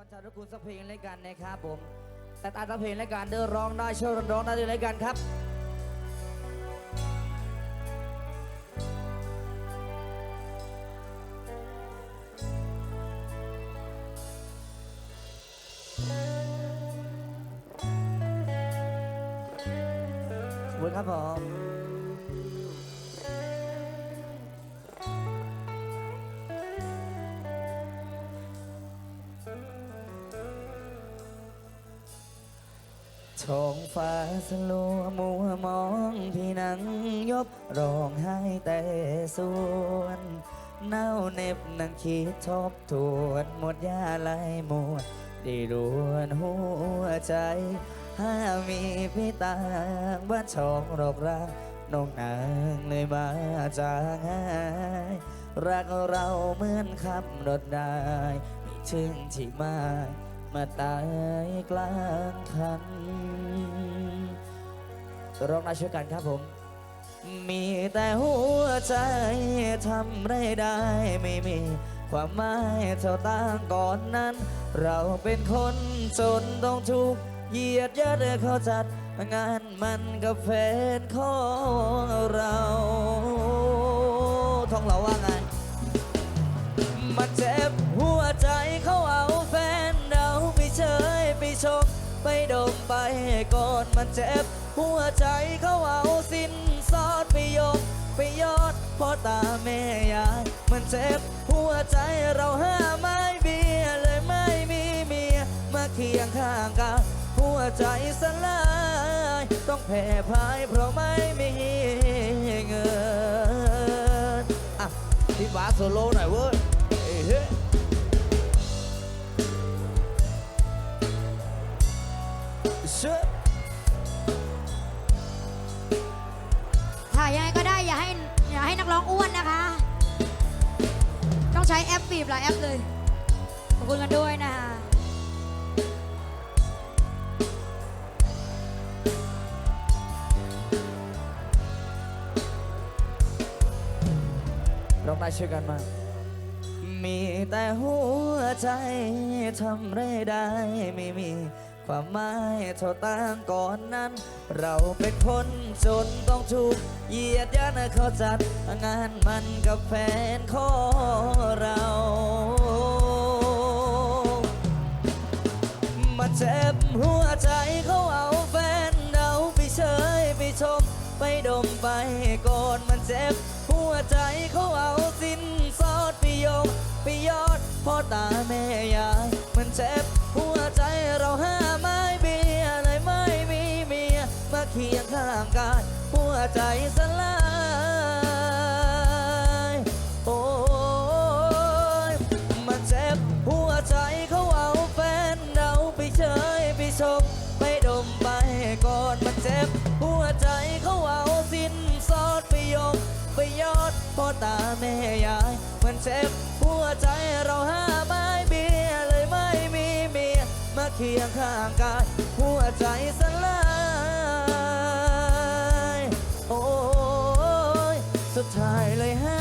อนชาทุกคุณสักเพลงรายการนะครับผมแต่ตาสักเพลงรายการเดินร้องได้เชิญร้องได้ด้วยการครับขอบคุณครับผม ท้องฟ้าสลัวมัวมองพี่นั่งยบร้องไห้แต่ส่วนเน่าเน็บนั่งคิดทบทวนหมดยาไหลหมดได้รวนหัวใจถ้ามีพี่ตางบ้านช่องรอกรักน้องนางเลยมาจางหายรักเราเหมือนขับรถได้ไม่ถึงที่หมาย มาตายกลางคันร้องได้ช่วยกันครับผม มีแต่หัวใจทำไรได้ไม่มี ความหมายเท่าต่างก่อนนั้น เราเป็นคนจนต้องถูกเหยียดยัดเขาจัด งานมันกับแฟนของเราท่องเราว่าไง มันเจ็บ หัวใจเขาเอาสิ้นซอดไปยกไปยอดพ่อตาแม่ยายมันเจ็บ หัวใจเราห้าไม้เบียร์เลยไม่มีเมียมาเคียงข้างกันหัวใจสลาย ต้องแพ้พ่ายเพราะไม่มีเงินอะพี่บาสโซโล่หน่อยเว้ยเฮ้เชื่อ ยังไงก็ได้อย่าให้อย่าให้นักร้องอ้วนนะคะ ต้องใช้แอปบีบหลายแอปเลยขอบคุณกันด้วยนะคะร้องได้ช่วยกันมา มีแต่หัวใจทำไรได้ไม่มี ความหมายเท่าต่างก่อนนั้น เราเป็นคนจนต้องถูกเหยียดยันเขาจัด งานมันกับแฟนของเรา มาเจ็บหัวใจเขาเอาแฟนเราไปเชยไปชม ไปดมไปก่อนมันเจ็บ หัวใจเขาเอาสิ้นซอดไปโยงไปยอดพ่อตาแม่ยายมันเจ็บ ใจสลาย โอ้ยมันเจ็บหัวใจเขาเอาแฟนเราไปเชยไปชมไปดมไปก่อนมันเจ็บหัวใจเขาเอาสิ้นซอดไปยกไปยอดพ่อตาแม่ยายมันเจ็บหัวใจเราห้าไม้เบียเลยไม่มีเมียมาเคียงข้างกายหัวใจสลาย สุดท้ายเลยฮะ